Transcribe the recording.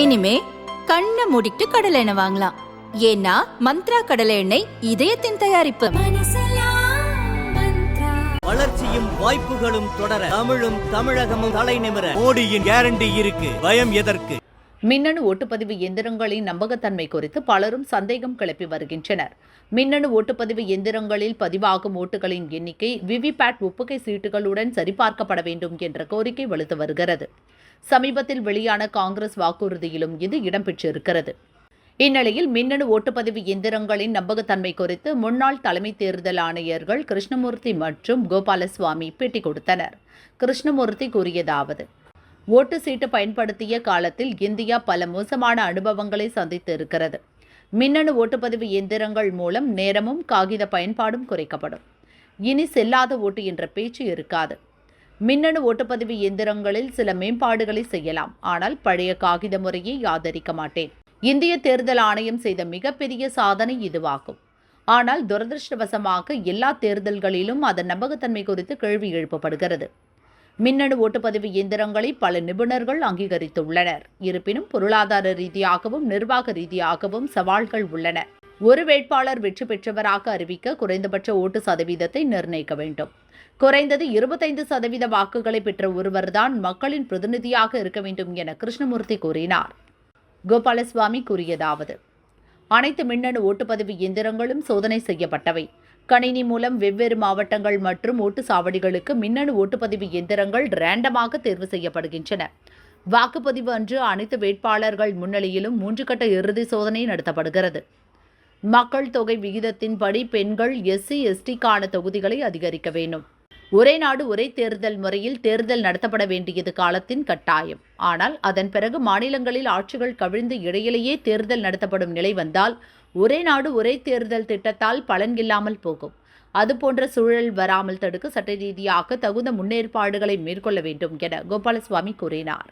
இனிமே கண்ணை மூடிட்டு கடலை எண்ணெய் வாங்கலாம். ஏன்னா மந்த்ரா கடலை எண்ணெய் இதயத்தின் தயாரிப்பு. வளர்ச்சியும் வாய்ப்புகளும் தொடர தமிழும் தமிழகமும் தலைநிமிர மோடியின் கேரண்டி இருக்கு. பயம் எதற்கு? மின்னணு ஓட்டுப்பதிவு எந்திரங்களின் நம்பகத்தன்மை குறித்து பலரும் சந்தேகம் கிளப்பி வருகின்றனர். மின்னணு ஓட்டுப்பதிவு எந்திரங்களில் பதிவாகும் ஓட்டுகளின் எண்ணிக்கை விவிபேட் ஒப்புகை சீட்டுகளுடன் சரிபார்க்கப்பட வேண்டும் என்ற கோரிக்கை வலுத்து வருகிறது. சமீபத்தில் வெளியான காங்கிரஸ் வாக்குறுதியிலும் இது இடம்பெற்றிருக்கிறது. இந்நிலையில் மின்னணு ஓட்டுப்பதிவு எந்திரங்களின் நம்பகத்தன்மை குறித்து முன்னாள் தலைமை தேர்தல் ஆணையர்கள் கிருஷ்ணமூர்த்தி மற்றும் கோபாலசுவாமி பேட்டி கொடுத்தனர். கிருஷ்ணமூர்த்தி கூறியதாவது ஓட்டு சீட்டு பயன்படுத்திய காலத்தில் இந்தியா பல மோசமான அனுபவங்களை சந்தித்து இருக்கிறது மின்னணு ஓட்டுப்பதிவு எந்திரங்கள் மூலம் நேரமும் காகித பயன்பாடும் குறைக்கப்படும். இனி செல்லாத ஓட்டு என்ற பேச்சு இருக்காது. மின்னணு ஓட்டுப்பதிவு எந்திரங்களில் சில மேம்பாடுகளை செய்யலாம். ஆனால் பழைய காகித முறையை ஆதரிக்க மாட்டேன். இந்திய தேர்தல் ஆணையம் செய்த மிகப்பெரிய சாதனை இதுவாகும். ஆனால் துரதிருஷ்டவசமாக எல்லா தேர்தல்களிலும் அதன் நம்பகத்தன்மை குறித்து கேள்வி எழுப்பப்படுகிறது. மின்னணு ஓட்டுப்பதிவு இயந்திரங்களை பல நிபுணர்கள் அங்கீகரித்துள்ளனர். இருப்பினும் பொருளாதார ரீதியாகவும் நிர்வாக ரீதியாகவும் சவால்கள் உள்ளன. ஒரு வேட்பாளர் வெற்றி பெற்றவராக அறிவிக்க குறைந்தபட்ச ஓட்டு சதவீதத்தை நிர்ணயிக்க வேண்டும். குறைந்தது இருபத்தைந்து சதவீத வாக்குகளை பெற்ற ஒருவர்தான் மக்களின் பிரதிநிதியாக இருக்க வேண்டும் என கிருஷ்ணமூர்த்தி கூறினார். கோபாலசுவாமி கூறியதாவது அனைத்து மின்னணு ஓட்டுப்பதிவு இயந்திரங்களும் சோதனை செய்யப்பட்டவை. கணினி மூலம் வெவ்வேறு மாவட்டங்கள் மற்றும் ஓட்டு சாவடிகளுக்கு மின்னணு ஓட்டுப்பதிவு இயந்திரங்கள் ரேண்டமாக தேர்வு செய்யப்படுகின்றன. வாக்குப்பதிவு அன்று அனைத்து வேட்பாளர்கள் முன்னிலையிலும் மூன்று கட்ட இறுதி சோதனை நடத்தப்படுகிறது. மக்கள் தொகை விகிதத்தின்படி பெண்கள் எஸ்சி எஸ்டிக்கான தொகுதிகளை அதிகரிக்க வேண்டும். ஒரே நாடு ஒரே தேர்தல் முறையில் தேர்தல் நடத்தப்பட வேண்டியது காலத்தின் கட்டாயம். ஆனால் அதன் பிறகு மாநிலங்களில் ஆட்சிகள் கவிழ்ந்து இடையிலேயே தேர்தல் நடத்தப்படும் நிலை வந்தால் ஒரே நாடு ஒரே தேர்தல் திட்டத்தால் பலன் இல்லாமல் போகும். அதுபோன்ற சூழல் வராமல் தடுக்க சட்ட ரீதியாக தகுந்த முன்னேற்பாடுகளை மேற்கொள்ள வேண்டும் என கோபாலசுவாமி கூறினார்.